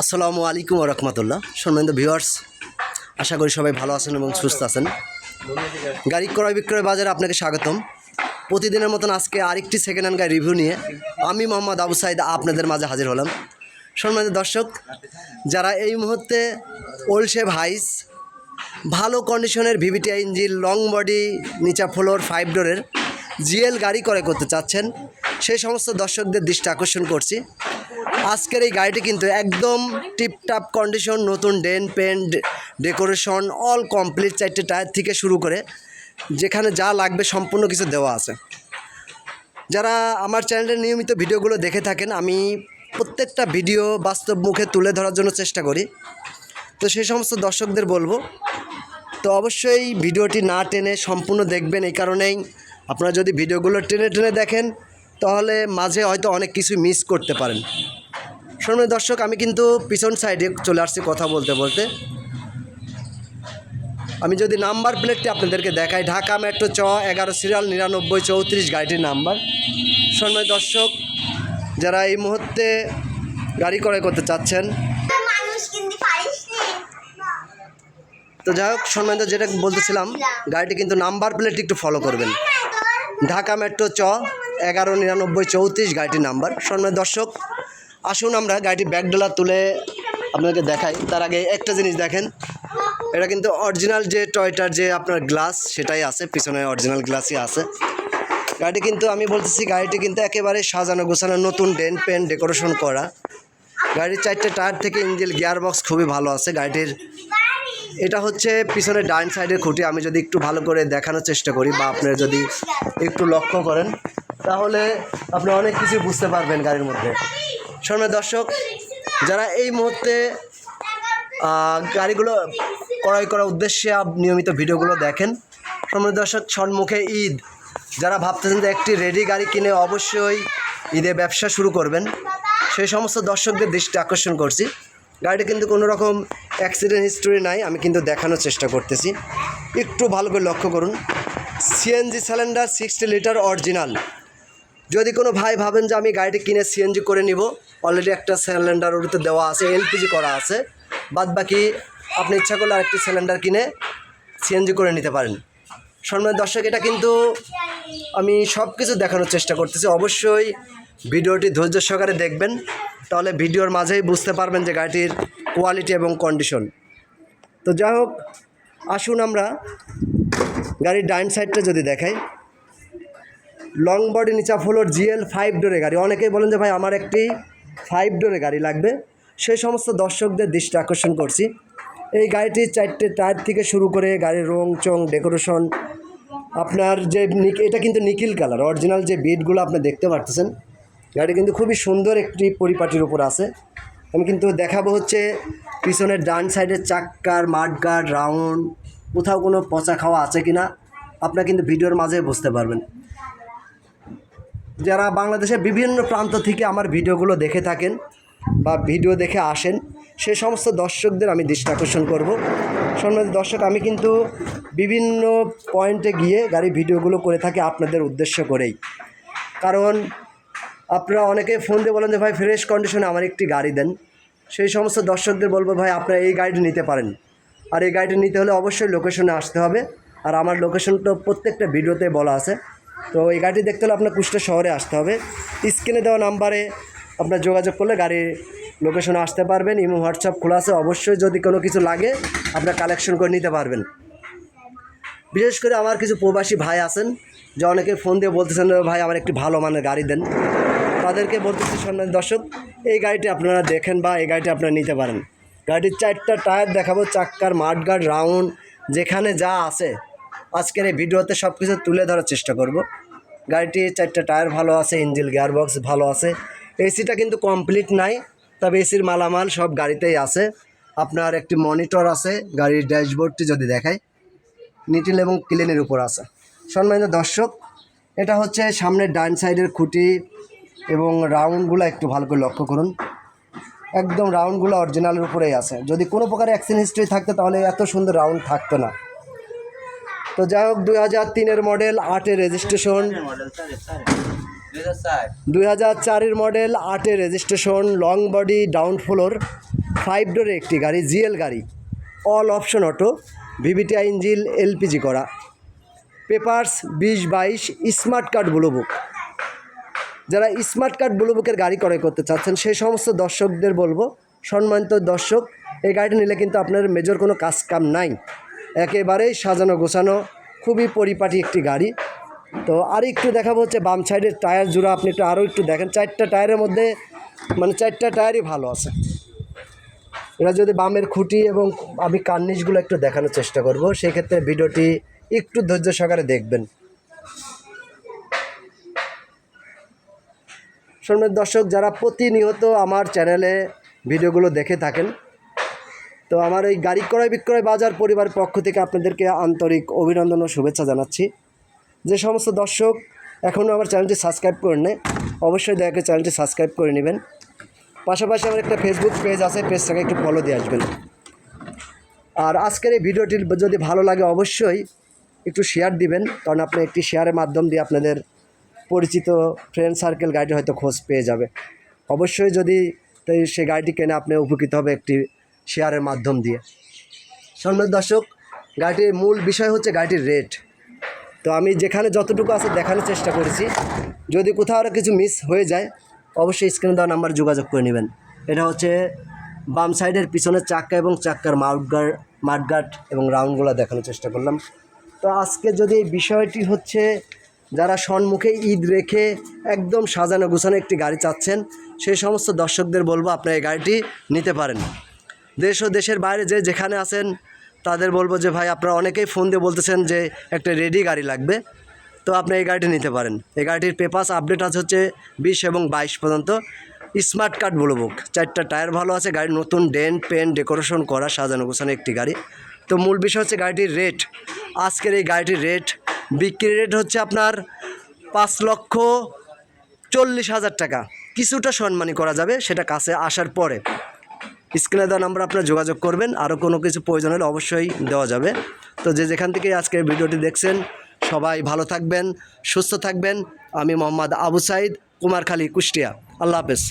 আসসালামু আলাইকুম রহমতুল্লাহ। সম্মানিত ভিউয়ার্স, আশা করি সবাই ভালো আছেন এবং সুস্থ আছেন। গাড়ি ক্রয় বিক্রয় বাজারে আপনাকে স্বাগতম। প্রতিদিনের মতন আজকে আরেকটি সেকেন্ড হ্যান্ড গাড়ি রিভিউ নিয়ে আমি মোহাম্মদ আবু সাইদ আপনাদের মাঝে হাজির হলাম। সম্মানিত দর্শক, যারা এই মুহূর্তে ওল্ড শেভ হাইস ভালো কন্ডিশনের ভিভিটি ইঞ্জিন লং বডি নিচা ফ্লোর ফাইভ ডোরের জিএল গাড়ি করে করতে চাচ্ছেন, সেই সমস্ত দর্শকদের দৃষ্টি আকর্ষণ করছি। আজকের এই গাড়িটি কিন্তু একদম টিপটাপ কন্ডিশন নতুন ডেন পেন্ট ডেকোরেশন অল কমপ্লিট চারটে টায়ার থেকে শুরু করে যেখানে যা লাগবে সম্পূর্ণ কিছু দেওয়া আছে। যারা আমার চ্যানেলের নিয়মিত ভিডিওগুলো দেখে থাকেন, আমি প্রত্যেকটা ভিডিও বাস্তব মুখে তুলে ধরার জন্য চেষ্টা করি। তো সেই সমস্ত দর্শকদের বলব, তো অবশ্যই ভিডিওটি না টেনে সম্পূর্ণ দেখবেন এই কারণেই আপনারা যদি ভিডিওগুলো টেনে টেনে দেখেন, তাহলে মাঝে হয়তো অনেক কিছু মিস করতে পারেন। শুনুন দর্শক, আমি কিন্তু পিছন সাইডে চলে আসছি কথা বলতে বলতে। আমি যদি নাম্বার প্লেটটি আপনাদেরকে দেখাই, ঢাকা মেট্রো চ, এগারো সিরিয়াল নিরানব্বই, চৌত্রিশ, গাড়িটির নাম্বার। সম্মানিত দর্শক, যারা এই মুহূর্তে গাড়ি ক্রয় করতে চাচ্ছেন, তো যাই হোক সম্মানিত যেটা বলতেছিলাম, গাড়িটি কিন্তু নাম্বার প্লেটটি একটু ফলো করবেন। ঢাকা মেট্রো চ, এগারো, নিরানব্বই, চৌত্রিশ, গাড়িটির নাম্বার। সম্মানিত দর্শক আসুন আমরা গাড়িটি ব্যাকডোলার তুলে আপনাকে দেখাই। তার আগে একটা জিনিস দেখেন, এটা কিন্তু অরিজিনাল যে টয়টার যে আপনার গ্লাস, সেটাই আছে, পিছনে অরিজিনাল গ্লাসই আছে। গাড়িটি কিন্তু আমি বলতেছি, গাড়িটি কিন্তু একেবারে সাজানো গোছানো, নতুন ডেন পেন ডেকোরেশন করা। গাড়ির চারটে টায়ার থেকে ইঞ্জিল গিয়ার বক্স খুবই ভালো আছে গাড়িটির। এটা হচ্ছে পিছনের ডাইন সাইডের খুঁটি, আমি যদি একটু ভালো করে দেখানোর চেষ্টা করি বা আপনারা যদি একটু লক্ষ্য করেন, তাহলে আপনি অনেক কিছু বুঝতে পারবেন গাড়ির মধ্যে। শোনো দর্শক, যারা এই মুহূর্তে গাড়িগুলো ক্রয় করার উদ্দেশ্যে নিয়মিত ভিডিওগুলো দেখেন। সম্মানিত দর্শক সম্মুখে ঈদ। যারা ভাবতেছেন যে একটি রেডি গাড়ি কিনে অবশ্যই ঈদে ব্যবসা শুরু করবেন, সেই সমস্ত দর্শকদের দৃষ্টি আকর্ষণ করছি। গাড়িটা কিন্তু কোনো রকম অ্যাক্সিডেন্ট হিস্টোরি নাই, আমি কিন্তু দেখানোর চেষ্টা করতেছি। একটু ভালো করে লক্ষ্য করুন। CNG cylinder sixty litre original যদি কোনো ভাই ভাবেন যে আমি গাড়িটি কিনে সিএনজি করে নিব অলরেডি একটা সিলিন্ডার ওটিতে দেওয়া আছে এলপিজি করা আছে। বাদ বাকি আপনি ইচ্ছা করলে আরেকটি সিলিন্ডার কিনে সিএনজি করে নিতে পারেন। সম্মানিত দর্শক, এটা কিন্তু আমি সব কিছু দেখানোর চেষ্টা করতেছি। অবশ্যই ভিডিওটি ধৈর্য সহকারে দেখবেন, তাহলে ভিডিওর মাঝেই বুঝতে পারবেন যে গাড়িটির কোয়ালিটি এবং কন্ডিশন তো যাই হোক, আসুন আমরা গাড়ির ডাইন সাইডটা যদি দেখাই। লং বডি নিচা ফ্লোর জিএল ফাইভ ডোরে গাড়ি। অনেকেই বলেন যে ভাই, আমার একটি ফাইভ ডোরে গাড়ি লাগবে। সেই সমস্ত দর্শকদের দৃষ্টি আকর্ষণ করছি। এই গাড়িটির চারটে টায়ার থেকে শুরু করে গাড়ির রং, চং, ডেকোরেশন, আপনার যে এটা কিন্তু নিকিল কালার, অরিজিনাল যে বিটগুলো আপনি দেখতে পারতেছেন। গাড়ি কিন্তু খুবই সুন্দর একটি পরিপাটির উপর আছে। আমি কিন্তু দেখাবো হচ্ছে পিছনের ডান সাইডের চাক্কার মাঠগার্ড রাউন্ড, কোথাও কোনো পচা খাওয়া আছে কিনা, আপনারা কিন্তু ভিডিওর মাঝে বুঝতে পারবেন। যারা বাংলাদেশের বিভিন্ন প্রান্ত থেকে আমার ভিডিওগুলো দেখে থাকেন বা ভিডিও দেখে আসেন সেই সমস্ত দর্শকদের আমি দৃষ্টি আকর্ষণ করব। সম্মানিত দর্শক, আমি কিন্তু বিভিন্ন পয়েন্টে গিয়ে গাড়ি ভিডিওগুলো করে থাকি আপনাদের উদ্দেশ্য করেই। কারণ আপনারা অনেকে ফোন দিয়ে বলেন যে, ভাই ফ্রেশ কন্ডিশনে আমার একটি গাড়ি দেন। সেই সমস্ত দর্শকদের বলব, ভাই, আপনারা এই গাড়িটি নিতে পারেন। আর এই গাড়িটি নিতে হলে অবশ্যই লোকেশনে আসতে হবে। আর আমার লোকেশনটা প্রত্যেকটা ভিডিওতে বলা আছে। তো এই গাড়িটি দেখতে হলে আপনার কুষ্টা শহরে আসতে হবে। স্ক্রিনে দেওয়া নাম্বারে আপনার যোগাযোগ করলে গাড়ির লোকেশনে আসতে পারবেন। ইমো, হোয়াটসঅ্যাপ খোলা আছে। অবশ্যই যদি কোনো কিছু লাগে, আপনার কালেকশন করে নিতে পারবেন। বিশেষ করে আমার কিছু প্রবাসী ভাই আছেন, যে অনেকে ফোন দিয়ে বলতেছেন "যে ভাই, আমার একটি ভালো মানের গাড়ি দেন। তাদেরকে বলতেছি, সম্মানিত দর্শক, এই গাড়িটি আপনারা দেখেন বা এই গাড়িটি আপনারা নিতে পারেন। গাড়ির চারটা টায়ার দেখাবো, চাক্কার, মাঠগার্ড, রাউন্ড, যেখানে যা আছে। আজকের এই ভিডিওতে সব কিছু তুলে ধরার চেষ্টা করব। গাড়িটির চারটা টায়ার ভালো আছে ইঞ্জিল গিয়ারবক্স ভালো আছে। এসিটা কিন্তু কমপ্লিট নাই, তবে এসির মালামাল সব গাড়িতেই আছে। আপনার একটি মনিটর আছে, গাড়ির ড্যাশবোর্ডটি যদি দেখায় নিটিল এবং ক্লিনের উপর আছে। সম্মানিত দর্শক, এটা হচ্ছে সামনের ডান সাইডের খুঁটি এবং রাউন্ডগুলো একটু ভালো করে লক্ষ্য করুন। একদম রাউন্ডগুলো অরিজিনালের উপরেই আছে। যদি কোনো প্রকার অ্যাক্সিডেন্ট হিস্ট্রি থাকতো, তাহলে এত সুন্দর রাউন্ড থাকতো না। তো যাই হোক, দুই হাজার তিনের মডেল আটের রেজিস্ট্রেশন দুই হাজার চারের মডেল আটের registration long body down floor five ডোরের একটি গাড়ি জিএল গাড়ি। All option auto VVTi engine LPG করা। পেপার্স বিশ বাইশ স্মার্ট কার্ড ব্লু বুক যারা স্মার্ট কার্ড ব্লু বুকের গাড়ি ক্রয় করতে চাচ্ছেন, সেই সমস্ত দর্শকদের বলব, সম্মানিত দর্শক, এই গাড়িটা নিলে কিন্তু আপনার মেজর কোনো কাজ কাম নাই। একেবারেই সাজানো গোছানো, খুবই পরিপাটি একটি গাড়ি। তো আর একটু দেখাবো হচ্ছে বাম সাইডের টায়ার জোড়া, আপনি একটু আরও একটু দেখেন। চারটা টায়ারের মধ্যে মানে চারটা টায়ারই ভালো আছে। এটা যদি বামের খুঁটি এবং আমি কার্নিশগুলো একটু দেখানোর চেষ্টা করব, সেক্ষেত্রে ভিডিওটি একটু ধৈর্য সহকারে দেখবেন। শোনবেন দর্শক, যারা প্রতিনিয়ত আমার চ্যানেলে ভিডিওগুলো দেখে থাকেন তো আমার এই গাড়ি ক্রয় বিক্রয় বাজার পরিবারের পক্ষ থেকে আপনাদেরকে আন্তরিক অভিনন্দন ও শুভেচ্ছা জানাচ্ছি। যে সমস্ত দর্শক এখনও আমার চ্যানেলটি সাবস্ক্রাইব করে নেয় অবশ্যই দয়া করে চ্যানেলটি সাবস্ক্রাইব করে নেবেন। পাশাপাশি আমার একটা ফেসবুক পেজ আছে, পেজটাকে একটু ফলো দিয়ে আসবেন। আর আজকের এই ভিডিওটি যদি ভালো লাগে অবশ্যই একটু শেয়ার দিবেন, কারণ আপনি একটি শেয়ারের মাধ্যম দিয়ে আপনাদের পরিচিত ফ্রেন্ড সার্কেল গাড়িটি হয়তো খোঁজ পেয়ে যাবে। অবশ্যই যদি সে গাড়িটি কেনে, আপনি উপকৃত হবে একটি শেয়ারের মাধ্যম দিয়ে। সম্মানিত দর্শক, গাড়িটির মূল বিষয় হচ্ছে গাড়িটির রেট তো আমি যেখানে যতটুকু আছে দেখানোর চেষ্টা করেছি। যদি কোথাও আরও কিছু মিস হয়ে যায়, অবশ্যই স্ক্রিনে দেওয়া নাম্বার যোগাযোগ করে নেবেন। এটা হচ্ছে বাম সাইডের পিছনের চাক্কা এবং চাক্কার মাউটগার্ড মাঠগার্ড এবং রাউন্ডগুলো দেখানোর চেষ্টা করলাম। তো আজকে যদি এই বিষয়টি হচ্ছে যারা সম্মুখে ঈদ রেখে একদম সাজানো গুছানো একটি গাড়ি চাচ্ছেন, সেই সমস্ত দর্শকদের বলব আপনারা এই গাড়িটি নিতে পারেন। দেশ ও দেশের বাইরে যে যেখানে আছেন, তাদের বলব যে, ভাই, আপনারা অনেকেই ফোন দিয়ে বলতেছেন যে, একটা রেডি গাড়ি লাগবে। তো আপনি এই গাড়িটি নিতে পারেন। এই গাড়িটির পেপাস আপডেট আছে হচ্ছে বিশ এবং বাইশ পর্যন্ত। স্মার্ট কার্ড বলো বুক, চারটা টায়ার ভালো আছে, গাড়ির নতুন ডেন পেন ডেকোরেশন করা, সাজানো, গোছানো একটি গাড়ি। তো মূল বিষয় হচ্ছে গাড়িটির রেট আজকের এই গাড়িটির রেট বিক্রি রেট হচ্ছে আপনার পাঁচ লক্ষ চল্লিশ হাজার টাকা। কিছুটা সম্মানী করা যাবে সেটা কাছে আসার পরে। স্ক্রিনে দেওয়া নাম্বার আপনারা যোগাযোগ করবেন। আরও কোনো কিছু প্রয়োজন হলে অবশ্যই দেওয়া যাবে। তো যে যেখান থেকে আজকে ভিডিওটি দেখছেন, সবাই ভালো থাকবেন, সুস্থ থাকবেন। আমি মোহাম্মদ আবু সাইদ, কুমারখালী, কুষ্টিয়া। আল্লাহ হাফেজ।